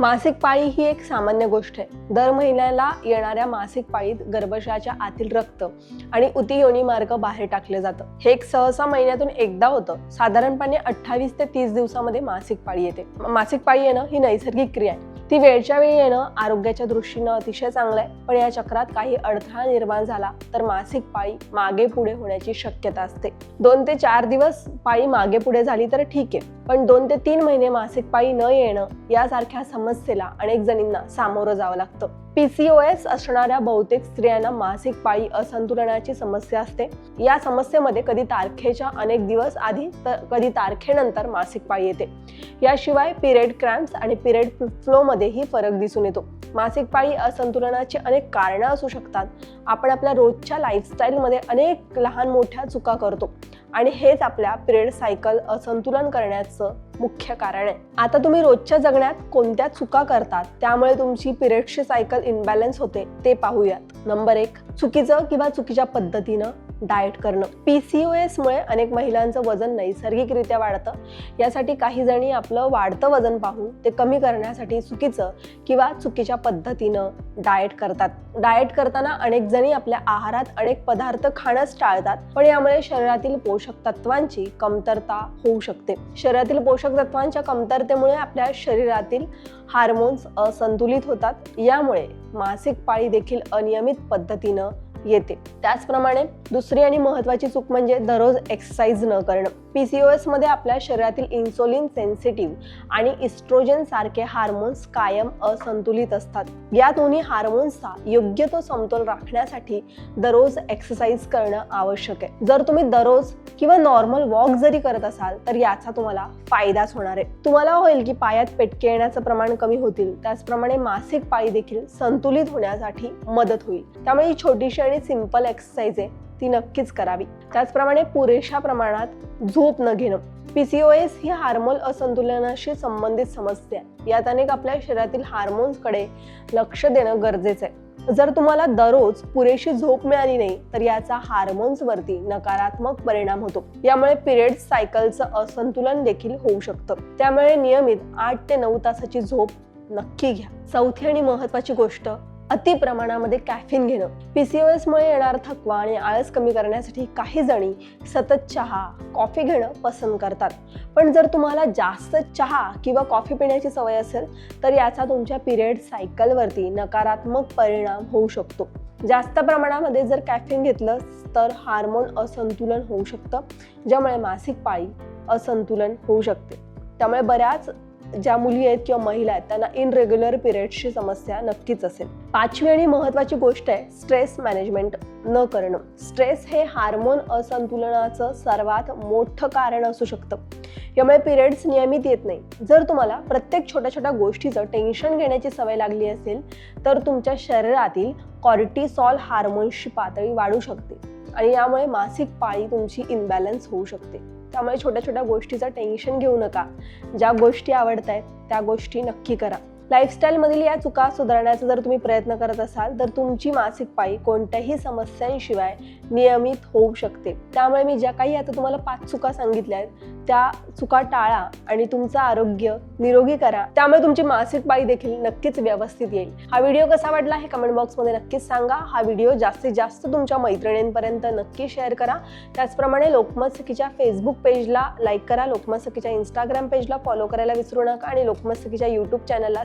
मासिक पाळी ही एक सामान्य गोष्ट आहे. दर महिन्याला येणाऱ्या मासिक पाळीत गर्भाशयाच्या आतील रक्त आणि उती योनी मार्ग बाहेर टाकले जातं. हे एक सहसा महिन्यातून एकदा होतं. साधारणपणे अठ्ठावीस ते तीस दिवसामध्ये मासिक पाळी येते. मासिक पाळी येणं ही नैसर्गिक क्रिया आहे. ती वेळच्या वेळी येणं आरोग्याच्या दृष्टीनं अतिशय चांगलं आहे पण या चक्रात काही अडथळा निर्माण झाला तर मासिक पाळी मागे पुढे होण्याची शक्यता असते. दोन ते चार दिवस पाळी मागे पुढे झाली तर ठीक आहे. पण दोन ते तीन महिने मासिक पाळी न येणं यासारख्या समस्येला अनेक जणींना सामोरं जावं लागतं. पीसीओएस असणाऱ्या बहुतेक स्त्रियांना मासिक पाळी असंतुलनाची समस्या असते. या समस्येमध्ये कधी तारखेच्या अनेक दिवस आधी तर कधी तारखेनंतर मासिक पाळी येते. याशिवाय पिरियड क्रॅम्प्स आणि पिरियड फ्लोमध्येही फरक दिसून येतो. मासिक पाळी असंतुलनाची अनेक कारणं असू शकतात. आपण आपल्या रोजच्या लाईफस्टाईलमध्ये अनेक लहान मोठ्या चुका करतो. आणि हेच आपल्या पिरियड सायकल असंतुलन करण्याचं मुख्य कारण आहे. आता तुम्ही रोजच्या जगण्यात कोणत्या चुका करतात त्यामुळे तुमची पिरियडची सायकल इनबॅलन्स होते ते पाहूयात. नंबर एक चुकीचं किंवा चुकीच्या पद्धतीनं? डाएट करणं. पी सी ओ एसमुळे अनेक महिलांचं वजन नैसर्गिकरित्या वाढतं. यासाठी काही जणी आपलं वाढतं वजन पाहून ते कमी करण्यासाठी चुकीचं किंवा चुकीच्या पद्धतीनं डाएट करतात. डाएट करताना अनेक जणी आपल्या आहारात अनेक पदार्थ खाणंच टाळतात. पण यामुळे शरीरातील पोषक तत्वांची कमतरता होऊ शकते. शरीरातील पोषक तत्वांच्या कमतरतेमुळे आपल्या शरीरातील हार्मोन्स असंतुलित होतात. यामुळे मासिक पाळी देखील अनियमित पद्धतीनं येते. त्याचप्रमाणे दुसरी आणि महत्वाची चूक म्हणजे दररोज एक्सरसाइज न करणं. पीसीओएसमध्ये आपल्या शरीरातील इन्सुलिन सेन्सिटिव्ह आणि इस्ट्रोजन सारखे हार्मोन्स कायम असंतुलित असतात. या दोन्ही हार्मोन्सचा योग्य तो समतोल राखण्यासाठी दररोज एक्सरसाइज करणं आवश्यक आहे. जर तुम्ही दररोज किंवा नॉर्मल वॉक जरी करत असाल तर याचा तुम्हाला फायदाच होणार आहे. तुम्हाला होईल की पायात पेटके येण्याचं प्रमाण कमी होतील. त्याचप्रमाणे मासिक पाळी देखील संतुलित होण्यासाठी मदत होईल. त्यामुळे ही छोटीशी आणि सिंपल एक्सरसाइज आहे. ती नक्कीच करावी. त्याचप्रमाणे पुरेशा प्रमाणात झोप न घेणं. पीसीओएस ही हार्मोन असंतुलनाशी संबंधित समस्या आहे. यात अनेक आपल्या शरीरातील हार्मोन्सकडे लक्ष देणं गरजेचं आहे. जर तुम्हाला दररोज पुरेशी झोप मिळाली नाही तर याचा हार्मोन्सवरती नकारात्मक परिणाम होतो. यामुळे पिरियड सायकलचं असंतुलन देखील होऊ शकतं. त्यामुळे नियमित आठ ते नऊ तासाची झोप नक्की घ्या. चौथी आणि महत्वाची गोष्ट अति प्रमाणामध्ये कॅफिन घेणं. पीसीओएसमुळे येणार थकवा आणि आळस कमी करण्यासाठी काही जणी सतत चहा कॉफी घेणं पसंत करतात. पण जर तुम्हाला जास्त चहा किंवा कॉफी पिण्याची सवय असेल तर याचा तुमच्या पिरियड सायकलवरती नकारात्मक परिणाम होऊ शकतो. जास्त प्रमाणामध्ये जर कॅफिन घेतलं तर हार्मोन असंतुलन होऊ शकतं ज्यामुळे मासिक पाळी असंतुलन होऊ शकते. त्यामुळे बऱ्याच ज्या मुली आहेत किंवा महिला आहेत त्यांना इनरेग्युलर पिरियड्सची समस्या नक्कीच असेल. पाचवी आणि महत्वाची गोष्ट आहे स्ट्रेस मॅनेजमेंट न करणं. स्ट्रेस हे हार्मोन असंतुलनाचं सर्वात मोठं कारण असू शकतं. यामुळे पिरियड्स नियमित येत नाही. जर तुम्हाला प्रत्येक छोट्या छोट्या गोष्टीचं टेन्शन घेण्याची सवय लागली असेल तर तुमच्या शरीरातील कॉर्टिसॉल हार्मोन्सची पातळी वाढू शकते. आणि यामुळे मासिक पाळी तुमची इनबॅलन्स होऊ शकते. त्यामुळे छोट्या छोट्या गोष्टीचं टेन्शन घेऊ नका. ज्या गोष्टी आवडत आहेत त्या गोष्टी नक्की करा. लाईफस्टाईलमधील या चुका सुधारण्याचा जर तुम्ही प्रयत्न करत असाल तर तुमची मासिक पाळी कोणत्याही समस्यांशिवाय नियमित होऊ शकते. त्यामुळे मी ज्या काही आता तुम्हाला पाच चुका सांगितल्या आहेत त्या चुका टाळा आणि तुमचं आरोग्य निरोगी करा. त्यामुळे तुमची मासिक पाळी देखील नक्कीच व्यवस्थित येईल. हा व्हिडिओ कसा वाटला हे कमेंट बॉक्समध्ये नक्कीच सांगा. हा व्हिडिओ जास्तीत जास्त तुमच्या मैत्रिणींपर्यंत नक्की शेअर करा. त्याचप्रमाणे लोकमत सखीच्या फेसबुक पेजला लाईक करा. लोकमत सखीच्या इंस्टाग्राम पेजला फॉलो करायला विसरू नका आणि लोकमत सखीच्या यूट्यूब चॅनलला